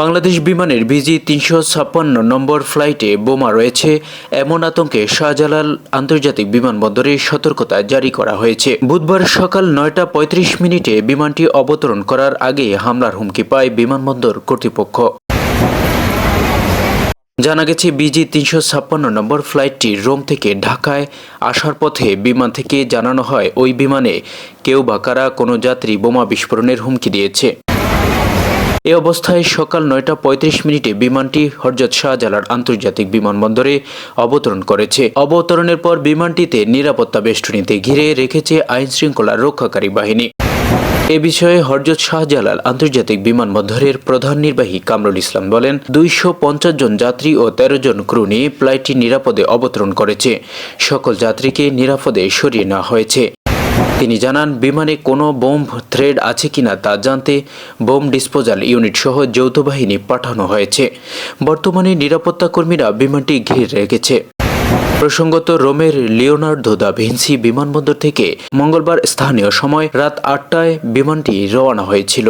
বাংলাদেশ বিমানের বিজি তিনশো ছাপ্পান্ন নম্বর ফ্লাইটে বোমা রয়েছে। এমন আতঙ্কে শাহজালাল আন্তর্জাতিক বিমানবন্দরে সতর্কতা জারি করা হয়েছে। বুধবার সকাল নয়টা পঁয়ত্রিশ মিনিটে বিমানটি অবতরণ করার আগে হামলার হুমকি পায় বিমানবন্দর কর্তৃপক্ষ। জানা গেছে বিজি তিনশো ছাপ্পান্ন নম্বর ফ্লাইটটি রোম থেকে ঢাকায় আসার পথে বিমান থেকে জানানো হয়, ওই বিমানে কেউ বা কারা কোনো যাত্রী বোমা বিস্ফোরণের হুমকি দিয়েছে। এ অবস্থায় সকাল নয়টা পঁয়ত্রিশ মিনিটে বিমানটি হরজত শাহজালাল আন্তর্জাতিক বিমানবন্দরে অবতরণ করেছে। অবতরণের পর বিমানটিতে নিরাপত্তা বেষ্টনীতে ঘিরে রেখেছে আইন শৃঙ্খলা রক্ষাকারী বাহিনী। এ বিষয়ে হরজত শাহজালাল আন্তর্জাতিক বিমানবন্দরের প্রধান নির্বাহী কামরুল ইসলাম বলেন, দুইশো পঞ্চাশ জন যাত্রী ও তেরো জন ক্রু নিয়ে ফ্লাইটটি নিরাপদে অবতরণ করেছে। সকল যাত্রীকে নিরাপদে সরিয়ে নেওয়া হয়েছে। তিনি জানান, বিমানে কোনো বোম থ্রেড আছে কিনা তা জানতে বোম ডিসপোজাল ইউনিট সহ যৌথ বাহিনী পাঠানো হয়েছে। বর্তমানে নিরাপত্তা কর্মীরা বিমানটি ঘিরে রেখেছে। প্রসঙ্গত, রোমের লিওনার্দো দা ভিনসি বিমানবন্দর থেকে মঙ্গলবার স্থানীয় সময় রাত আটটায় বিমানটি রওনা হয়েছিল।